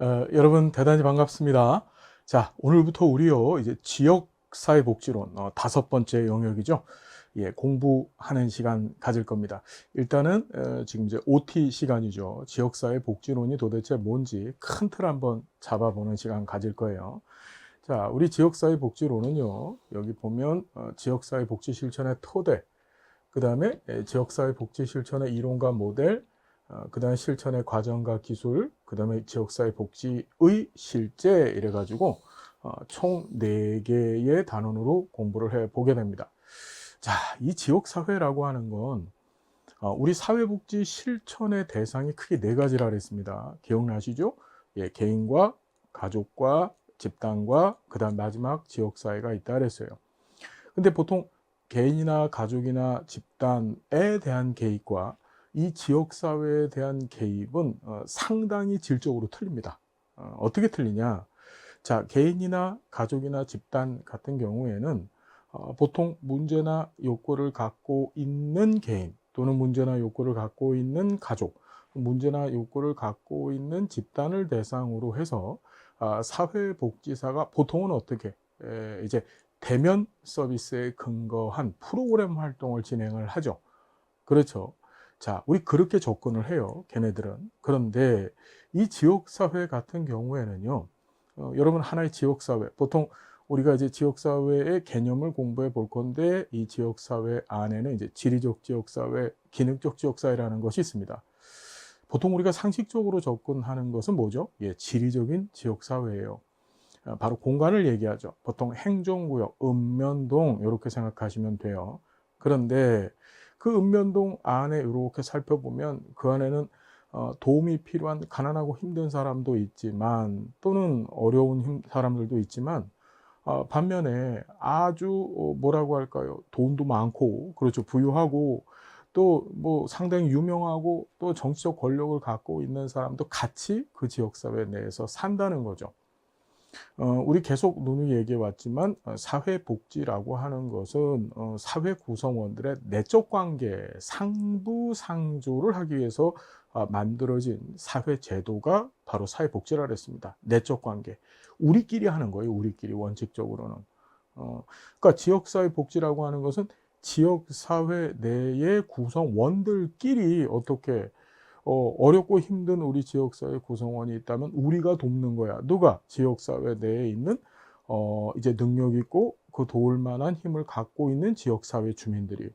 어, 여러분 대단히 반갑습니다. 자, 오늘부터 우리요 이제 지역 사회 복지론 어, 다섯 번째 영역이죠. 예, 공부하는 시간 가질 겁니다. 일단은 어, 지금 이제 OT 시간이죠. 지역 사회 복지론이 도대체 뭔지 큰 틀 한번 잡아보는 시간 가질 거예요. 자, 우리 지역 사회 복지론은요. 여기 보면 어, 지역 사회 복지 실천의 토대, 그 다음에 지역 사회 복지 실천의 이론과 모델, 어, 그 다음에 실천의 과정과 기술, 그 다음에 지역사회 복지의 실제 이래가지고 어, 총 4개의 단원으로 공부를 해 보게 됩니다. 자, 이 지역사회라고 하는 건 어, 우리 사회복지 실천의 대상이 크게 네 가지라 그랬습니다. 기억나시죠? 예, 개인과 가족과 집단과 그 다음 마지막 지역사회가 있다 그랬어요. 근데 보통 개인이나 가족이나 집단에 대한 개입과 이 지역사회에 대한 개입은 어, 상당히 질적으로 틀립니다. 어, 떻게 틀리냐? 자, 개인이나 가족이나 집단 같은 경우에는 어, 보통 문제나 욕구를 갖고 있는 개인 또는 문제나 욕구를 갖고 있는 가족, 문제나 욕구를 갖고 있는 집단을 대상으로 해서 아, 사회복지사가 보통은 어떻게 에, 이제 대면 서비스에 근거한 프로그램 활동을 진행을 하죠. 그렇죠. 자, 우리 그렇게 접근을 해요. 걔네들은. 그런데 이 지역사회 같은 경우에는요, 어, 여러분 하나의 지역사회, 보통 우리가 이제 지역사회의 개념을 공부해 볼 건데 이 지역사회 안에는 이제 지리적 지역사회, 기능적 지역사회라는 것이 있습니다. 보통 우리가 상식적으로 접근하는 것은 뭐죠? 예, 지리적인 지역사회예요. 어, 바로 공간을 얘기하죠. 보통 행정구역, 읍면동 이렇게 생각하시면 돼요. 그런데 그 읍면동 안에 이렇게 살펴보면 그 안에는 어, 도움이 필요한 가난하고 힘든 사람도 있지만 또는 어려운 사람들도 있지만 어, 반면에 아주 어, 뭐라고 할까요 돈도 많고 그렇죠 부유하고 또 뭐 상당히 유명하고 또 정치적 권력을 갖고 있는 사람도 같이 그 지역 사회 내에서 산다는 거죠. 어, 우리 계속 누누이 얘기해 왔지만 어, 사회복지라고 하는 것은 어, 사회 구성원들의 내적 관계 상부 상조를 하기 위해서 어, 만들어진 사회 제도가 바로 사회복지라 그랬습니다. 내적 관계. 우리끼리 하는 거예요. 우리끼리 원칙적으로는. 어, 그러니까 지역사회 복지라고 하는 것은 지역사회 내의 구성원들끼리 어떻게 어, 어렵고 힘든 우리 지역사회 구성원이 있다면 우리가 돕는 거야. 누가? 지역사회 내에 있는 어, 이제 능력 있고 그 도울 만한 힘을 갖고 있는 지역사회 주민들이.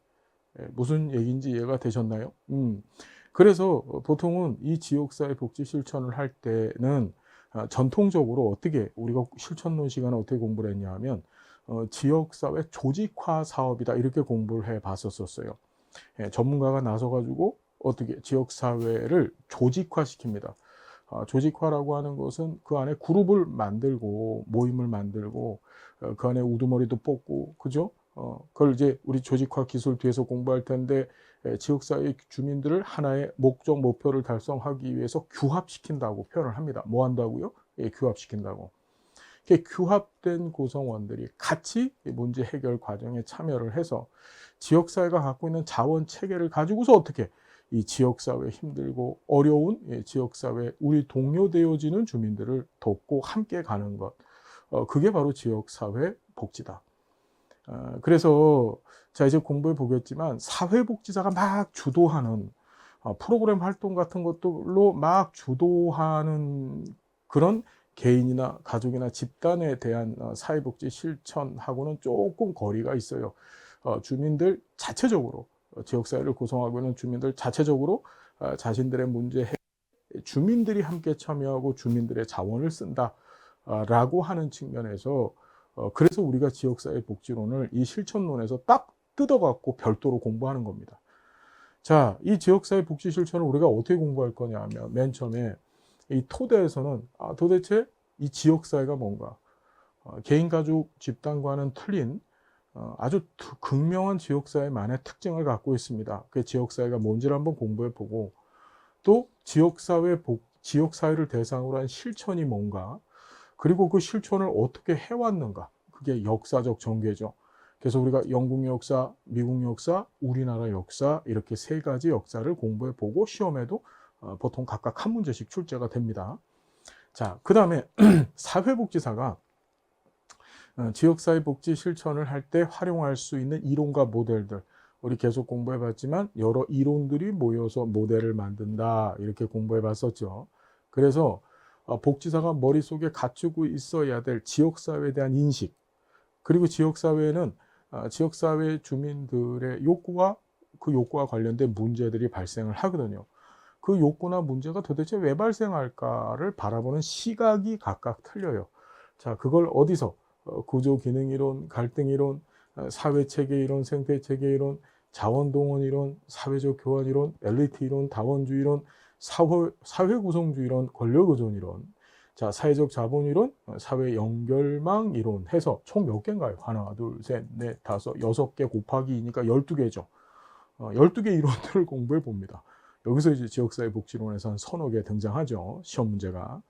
예, 무슨 얘기인지 이해가 되셨나요? 음. 그래서 보통은 이 지역사회 복지 실천을 할 때는 어, 전통적으로 어떻게 우리가 실천론 시간에 어떻게 공부를 했냐 하면 어, 지역사회 조직화 사업이다 이렇게 공부를 해 봤었었어요. 예, 전문가가 나서 가지고 어떻게 지역 사회를 조직화시킵니다. 아, 조직화라고 하는 것은 그 안에 그룹을 만들고 모임을 만들고 어, 그 안에 우두머리도 뽑고 그죠? 어, 그걸 이제 우리 조직화 기술 뒤에서 공부할 텐데 에, 지역사회 주민들을 하나의 목적 목표를 달성하기 위해서 규합시킨다고 표현을 합니다. 뭐 한다고요? 예, 규합시킨다고. 이렇게 규합된 구성원들이 같이 문제 해결 과정에 참여를 해서 지역사회가 갖고 있는 자원 체계를 가지고서 어떻게 이 지역사회 힘들고 어려운 예, 지역사회 우리 동료되어지는 주민들을 돕고 함께 가는 것 어, 그게 바로 지역사회 복지다. 어, 그래서 자 이제 공부해 보겠지만 사회복지사가 막 주도하는 어, 프로그램 활동 같은 것들로 막 주도하는 그런 개인이나 가족이나 집단에 대한 사회복지 실천하고는 조금 거리가 있어요. 주민들 자체적으로 지역사회를 구성하고 있는 주민들 자체적으로 어, 자신들의 문제 해 주민들이 함께 참여하고 주민들의 자원을 쓴다라고 하는 측면에서 어, 그래서 우리가 지역사회 복지론을 이 실천론에서 딱 뜯어갖고 별도로 공부하는 겁니다. 자, 이 지역사회 복지 실천을 우리가 어떻게 공부할 거냐 하면 맨 처음에 이 토대에서는 아, 도대체 이 지역사회가 뭔가 어, 개인, 가족, 집단과는 틀린 어, 아주 극명한 지역사회만의 특징을 갖고 있습니다. 그 지역사회가 뭔지를 한번 공부해 보고 또 지역사회, 지역사회를 대상으로 한 실천이 뭔가 그리고 그 실천을 어떻게 해왔는가 그게 역사적 전개죠. 그래서 우리가 영국 역사, 미국 역사, 우리나라 역사 이렇게 세 가지 역사를 공부해 보고 시험에도 어, 보통 각각 한 문제씩 출제가 됩니다. 자, 그 다음에 사회복지사가 어, 지역사회복지 실천을 할 때 활용할 수 있는 이론과 모델들. 우리 계속 공부해 봤지만 여러 이론들이 모여서 모델을 만든다. 이렇게 공부해 봤었죠. 그래서 어, 복지사가 머릿속에 갖추고 있어야 될 지역사회에 대한 인식. 그리고 지역사회는 어, 지역사회 주민들의 욕구와 그 욕구와 관련된 문제들이 발생을 하거든요. 그 욕구나 문제가 도대체 왜 발생할까를 바라보는 시각이 각각 틀려요. 자, 그걸 어디서 어, 구조 기능 이론, 갈등 이론, 어, 사회 체계 이론, 생태 체계 이론, 자원 동원 이론, 사회적 교환 이론, 엘리트 이론, 다원주의 이론, 사회 사회 구성주의 이론, 권력 의존 이론, 자 사회적 자본 이론, 어, 사회 연결망 이론 해서 총 몇 개인가요? 하나, 둘, 셋, 넷, 다섯, 여섯 개 곱하기 이니까 열두 개죠. 어, 12개 이론들을 공부해 봅니다. 여기서 이제 지역사회 복지론에서 한 서너 개 등장하죠. 시험 문제가.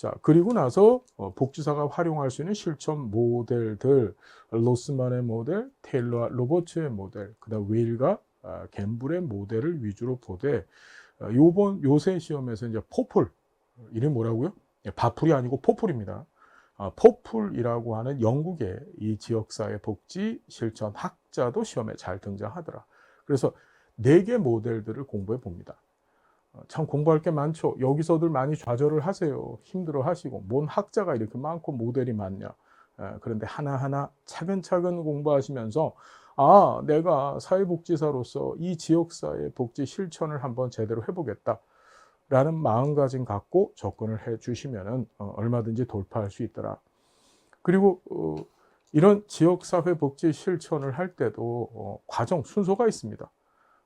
자, 그리고 나서 어, 복지사가 활용할 수 있는 실천 모델들, 로스만의 모델, 테일러와 로버츠의 모델, 그다음 웨일과 아, 갬블의 모델을 위주로 보되 어, 요번 요새 시험에서 이제 포풀 이름 뭐라고요? 예, 바풀이 아니고 포풀입니다. 아, 포풀이라고 하는 영국의 이 지역사회 복지 실천 학자도 시험에 잘 등장하더라. 그래서 네 개 모델들을 공부해 봅니다. 어, 참 공부할 게 많죠. 여기서들 많이 좌절을 하세요. 힘들어 하시고. 뭔 학자가 이렇게 많고 모델이 많냐. 에, 그런데 하나하나 차근차근 공부하시면서 아, 내가 사회복지사로서 이 지역사회 복지 실천을 한번 제대로 해보겠다. 라는 마음가짐 갖고 접근을 해 주시면은 어, 얼마든지 돌파할 수 있더라. 그리고 어, 이런 지역사회 복지 실천을 할 때도 어, 과정 순서가 있습니다.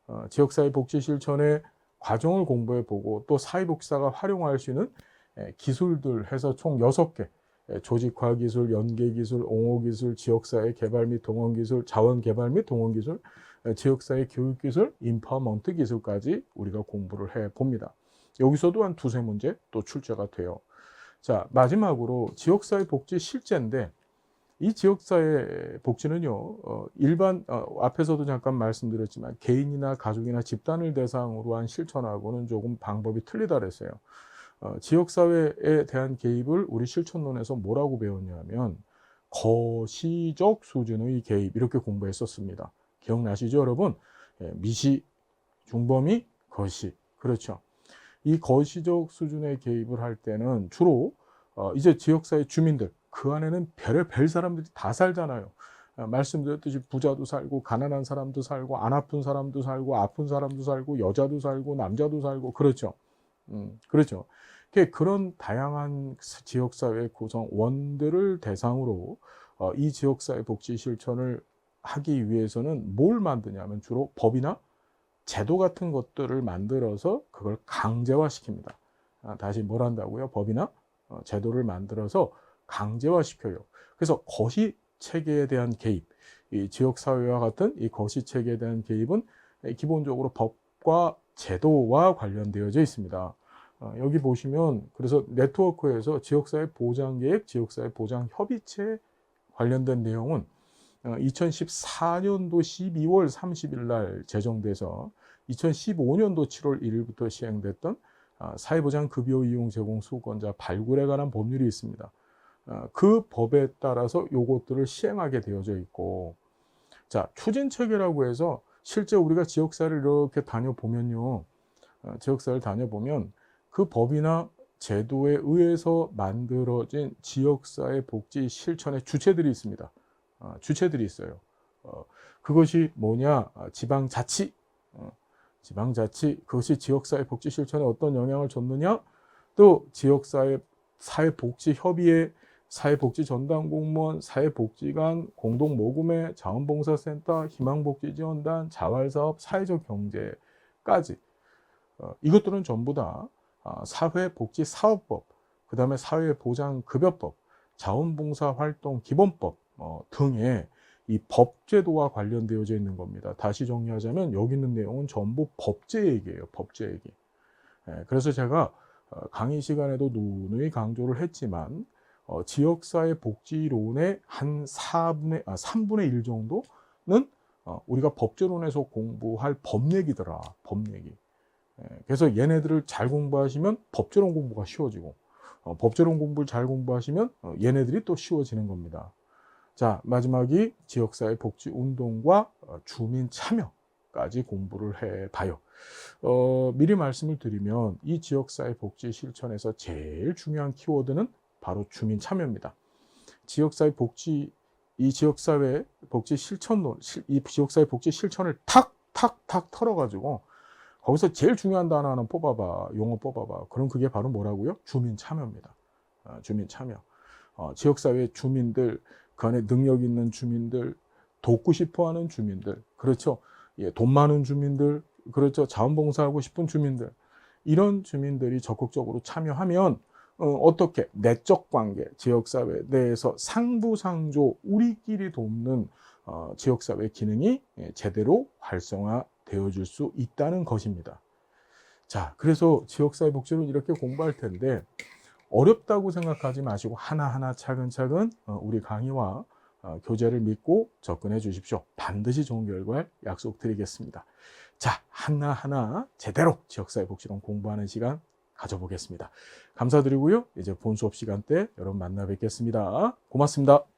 어, 지역사회 복지 실천의 과정을 공부해 보고 또 사회복지사가 활용할 수 있는 에, 기술들 해서 총 6개 에, 조직화 기술, 연계 기술, 옹호 기술, 지역사회 개발 및 동원 기술, 자원 개발 및 동원 기술, 에, 지역사회 교육 기술, 인파먼트 기술까지 우리가 공부를 해 봅니다. 여기서도 한 두세 문제 또 출제가 돼요. 자, 마지막으로 지역사회 복지 실제인데 이 지역사회 복지는요, 어, 일반, 어, 앞에서도 잠깐 말씀드렸지만 개인이나 가족이나 집단을 대상으로 한 실천하고는 조금 방법이 틀리다 그랬어요. 어, 지역사회에 대한 개입을 우리 실천론에서 뭐라고 배웠냐면 거시적 수준의 개입 이렇게 공부했었습니다. 기억나시죠, 여러분? 예, 미시, 중범위, 거시. 그렇죠. 이 거시적 수준의 개입을 할 때는 주로 어, 이제 지역사회 주민들 그 안에는 별의 별 사람들이 다 살잖아요. 어, 말씀드렸듯이 부자도 살고 가난한 사람도 살고 안 아픈 사람도 살고 아픈 사람도 살고 여자도 살고 남자도 살고 그렇죠. 음, 그렇죠. 그런 다양한 지역사회 구성원들을 대상으로 어, 이 지역사회 복지 실천을 하기 위해서는 뭘 만드냐면 주로 법이나 제도 같은 것들을 만들어서 그걸 강제화시킵니다. 아, 다시 뭘 한다고요? 법이나 어, 제도를 만들어서 강제화시켜요. 그래서 거시 체계에 대한 개입, 이 지역 사회와 같은 이 거시 체계에 대한 개입은 기본적으로 법과 제도와 관련되어져 있습니다. 어, 여기 보시면 그래서 네트워크에서 지역사회 보장계획, 지역사회 보장 협의체 관련된 내용은 2014년도 12월 30일 날 제정돼서 2015년도 7월 1일부터 시행됐던 아, 사회보장 급여 이용 제공 수권자 발굴에 관한 법률이 있습니다. 아, 그 법에 따라서 요것들을 시행하게 되어져 있고 자 추진책이라고 해서 실제 우리가 지역사를 이렇게 다녀보면요 아, 지역사를 다녀보면 그 법이나 제도에 의해서 만들어진 지역사회 복지 실천의 주체들이 있습니다. 어, 주체들이 있어요. 어, 그것이 뭐냐? 아, 지방자치. 어, 지방자치. 그것이 지역사회 복지 실천에 어떤 영향을 줬느냐? 또 지역사회 사회복지협의회, 사회복지전담 공무원, 사회복지관, 공동모금회, 자원봉사센터, 희망복지지원단, 자활사업, 사회적 경제까지 이것들은 전부 다 아, 사회복지사업법, 그 다음에 사회보장급여법, 자원봉사활동기본법 어, 등의 이 법제도와 관련되어져 있는 겁니다. 다시 정리하자면 여기 있는 내용은 전부 법제 얘기예요. 법제 얘기. 예, 그래서 제가 어, 강의 시간에도 누누이 강조를 했지만 어, 지역사회 복지론의 한 4분의, 아, 3분의 1 정도는 어, 우리가 법제론에서 공부할 법 얘기더라. 법 얘기. 예, 그래서 얘네들을 잘 공부하시면 법제론 공부가 쉬워지고 어, 법조론 공부를 잘 공부하시면 어, 얘네들이 또 쉬워지는 겁니다. 자, 마지막이 지역사회 복지 운동과 어, 주민 참여까지 공부를 해 봐요. 어, 미리 말씀을 드리면 이 지역사회 복지 실천에서 제일 중요한 키워드는 바로 주민 참여입니다. 지역사회 복지 이 지역사회 복지 실천론 실- 이 지역사회 복지 실천을 탁탁탁 털어가지고 거기서 제일 중요한 단어 하나 뽑아봐 용어 뽑아봐 그럼 그게 바로 뭐라고요? 주민 참여입니다. 어, 주민 참여. 어, 지역사회 주민들 그 안에 능력 있는 주민들 돕고 싶어 하는 주민들 그렇죠. 예, 돈 많은 주민들 그렇죠. 자원봉사하고 싶은 주민들 이런 주민들이 적극적으로 참여하면 어, 떻게 내적 관계, 지역사회 내에서 상부상조 우리끼리 돕는 어, 지역사회 기능이 예, 제대로 활성화되어질 수 있다는 것입니다. 자, 그래서 지역사회 복지론 이렇게 공부할 텐데 어렵다고 생각하지 마시고 하나하나 차근차근 어, 우리 강의와 어, 교재를 믿고 접근해 주십시오. 반드시 좋은 결과 약속드리겠습니다. 자, 하나하나 제대로 지역사회 복지론 공부하는 시간 가져보겠습니다. 감사드리고요. 이제 본 수업 시간 때 여러분 만나 뵙겠습니다. 고맙습니다.